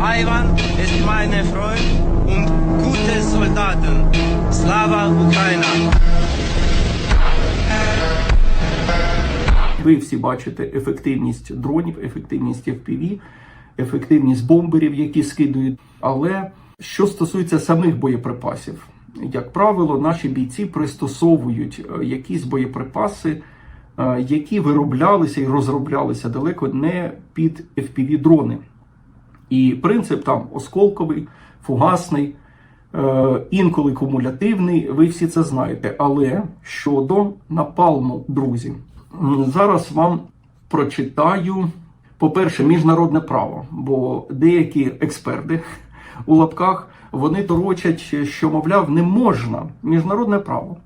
Ivan ist meine Freund und gute Soldaten. Slava Ukraina! Ви всі бачите ефективність дронів, ефективність FPV, ефективність бомберів, які скидують. Але що стосується самих боєприпасів, як правило, наші бійці пристосовують е, якісь боєприпаси, е, які вироблялися і розроблялися далеко не під FPV дрони. І принцип там осколковий, фугасний, е, інколи кумулятивний, ви всі це знаєте. Але щодо напалму, друзі, зараз вам прочитаю, по-перше, міжнародне право, бо деякі експерти у лапках вони торочать, що, мовляв, не можна міжнародне право.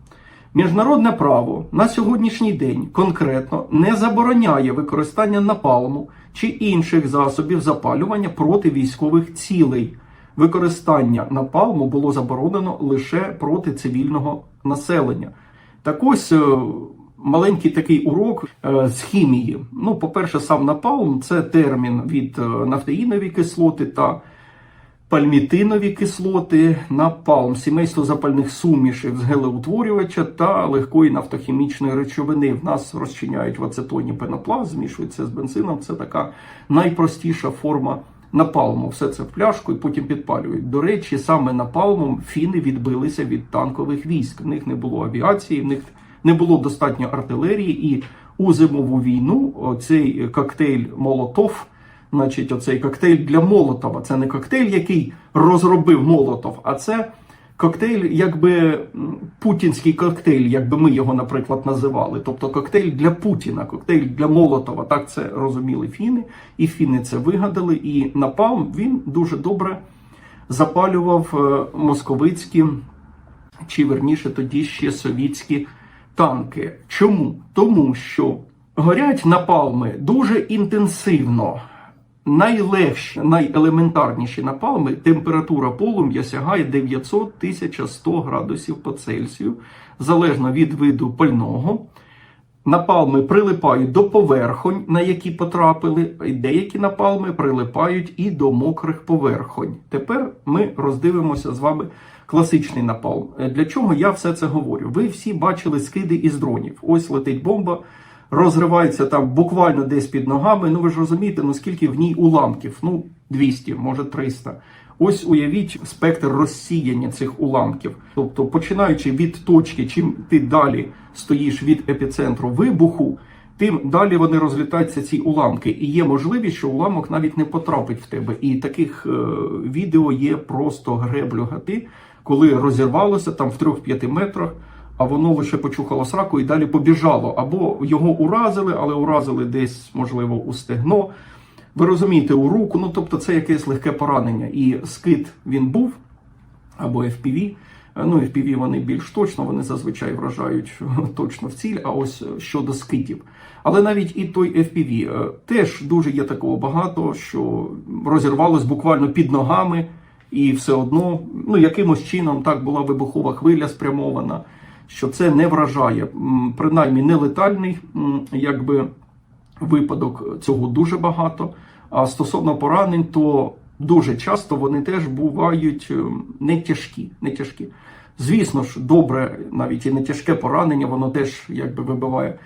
Міжнародне право на сьогоднішній день конкретно не забороняє використання напалму чи інших засобів запалювання проти військових цілей. Використання напалму було заборонено лише проти цивільного населення. Так ось е, маленький такий урок е, з хімії. Ну, по-перше, сам напалм це термін від е, нафтеїнової кислоти та пальмітинові кислоти, напалм, сімейство запальних сумішів з гелеутворювача та легкої нафтохімічної речовини. В нас розчиняють в ацетоні пенопласт, змішується з бензином. Це така найпростіша форма напалму. Все це в пляшку і потім підпалюють. До речі, саме напалмом фіни відбилися від танкових військ. В них не було авіації, в них не було достатньо артилерії, і у зимову війну цей коктейль Молотов. Значить, оцей коктейль для Молотова. Це не коктейль, який розробив Молотов, а це коктейль, якби путінський коктейль, якби ми його, наприклад, називали. Тобто коктейль для Путіна, коктейль для Молотова. Так це розуміли фіни, і фіни це вигадали. І напалм він дуже добре запалював е, московицькі, чи верніше тоді ще совітські танки. Чому? Тому що горять напалми дуже інтенсивно. Найлегші, найелементарніші напалми температура полум'я сягає 900-1100 градусів по Цельсію, залежно від виду пального. Напалми прилипають до поверхонь, на які потрапили, деякі напалми прилипають і до мокрих поверхонь. Тепер ми роздивимося з вами класичний напалм. Для чого я все це говорю? Ви всі бачили скиди із дронів. Ось летить бомба, розривається там буквально десь під ногами. Ну ви ж розумієте, ну скільки в ній уламків? Ну, 200, може 300. Ось уявіть спектр розсіяння цих уламків. Тобто, починаючи від точки, чим ти далі стоїш від епіцентру вибуху, тим далі вони розлітаються ці уламки. І є можливість, що уламок навіть не потрапить в тебе. І таких е, відео є просто греблю гати, коли розірвалося там в 3-5 метрах. А воно лише почухало сраку і далі побіжало. Або його уразили, але уразили десь, можливо, у стегно. Ви розумієте, у руку, ну тобто це якесь легке поранення. І скид він був, або FPV. Ну, FPV вони більш точно, вони зазвичай вражають точно в ціль, а ось щодо скидів. Але навіть і той FPV е, теж дуже є такого багато, що розірвалось буквально під ногами, і все одно, ну якимось чином так була вибухова хвиля спрямована, що це не вражає, принаймні не летальний, якби випадок цього дуже багато. А стосовно поранень, то дуже часто вони теж бувають е, не тяжкі. Не тяжкі. Звісно ж, добре, навіть і не тяжке поранення, воно теж якби вибиває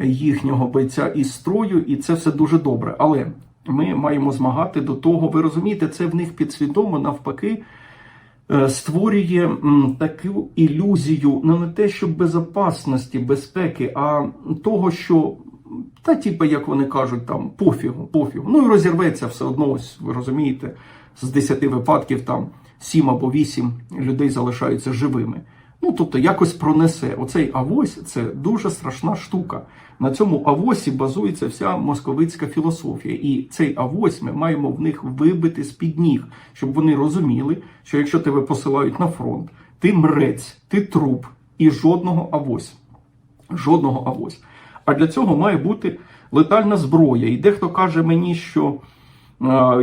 їхнього бойця із строю, і це все дуже добре. Але ми маємо змагати до того, ви розумієте, це в них підсвідомо навпаки створює таку ілюзію ну не те, що безопасності, безпеки, а того, що та, типу, як вони кажуть, там пофігу, пофігу. Ну і розірветься все одно, ось ви розумієте, з 10 випадків там 7 або 8 людей залишаються живими. Ну, тобто якось пронесе. Оцей авось це дуже страшна штука. На цьому авосі базується вся московицька філософія. І цей авось ми маємо в них вибити з-під ніг, щоб вони розуміли, що якщо тебе посилають на фронт, ти мрець, ти труп і жодного авось. Жодного авось. А для цього має бути летальна зброя. І дехто каже мені, що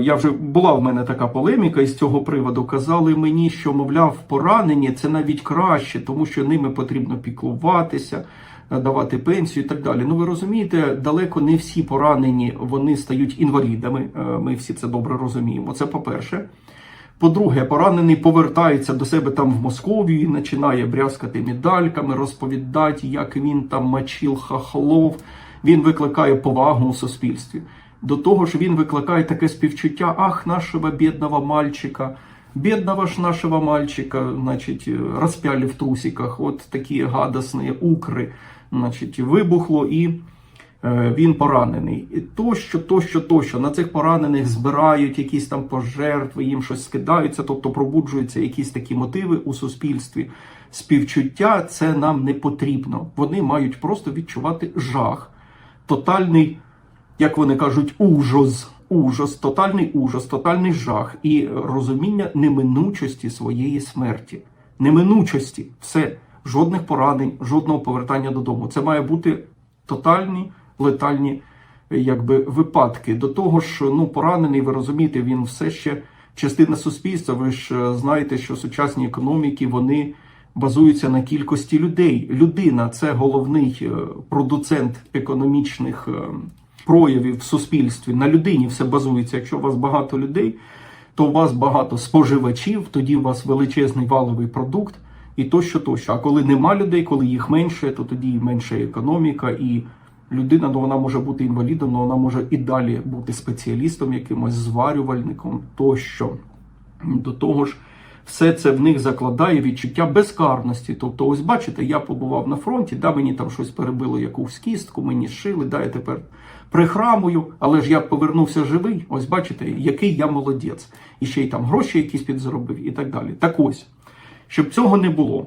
я вже була в мене така полеміка із цього приводу. Казали мені, що, мовляв, поранені це навіть краще, тому що ними потрібно піклуватися, давати пенсію і так далі. Ну ви розумієте, далеко не всі поранені вони стають інвалідами. Е, Ми всі це добре розуміємо. Це по-перше. По-друге, поранений повертається до себе там в Московію і починає брязкати медальками, розповідати, як він там мочив хахлов. Він викликає повагу у суспільстві. До того ж, він викликає таке співчуття: ах, нашого бідного мальчика, бідного ж нашого мальчика, значить, розпяли в трусиках, от такі гадосні укри, значить, вибухло і. Е, він поранений. І тощо, тощо, тощо. На цих поранених збирають якісь там пожертви, їм щось скидаються, тобто пробуджуються якісь такі мотиви у суспільстві. Співчуття це нам не потрібно. Вони мають просто відчувати жах, тотальний, як вони кажуть, ужас. Ужас, тотальний ужас, тотальний жах і розуміння неминучості своєї смерті. Неминучості, все, жодних поранень, жодного повертання додому. Це має бути тотальні летальні якби, випадки. До того ж, ну, поранений, ви розумієте, він все ще частина суспільства. Ви ж е, знаєте, що сучасні економіки вони базуються на кількості людей. Людина це головний е, продуцент економічних е, проявів в суспільстві. На людині все базується. Якщо у вас багато людей, то у вас багато споживачів, тоді у вас величезний валовий продукт. І тощо, тощо. А коли нема людей, коли їх менше, то тоді менша економіка, і людина ну, вона може бути інвалідом, але вона може і далі бути спеціалістом, якимось зварювальником тощо. До того ж, все це в них закладає відчуття безкарності. Тобто, ось бачите, я побував на фронті, да, мені там щось перебило якусь кістку, мені шили, да, я тепер прихрамую, але ж я повернувся живий. Ось бачите, який я молодець. І ще й там гроші якісь підзаробив і так далі. Так ось, щоб цього не було.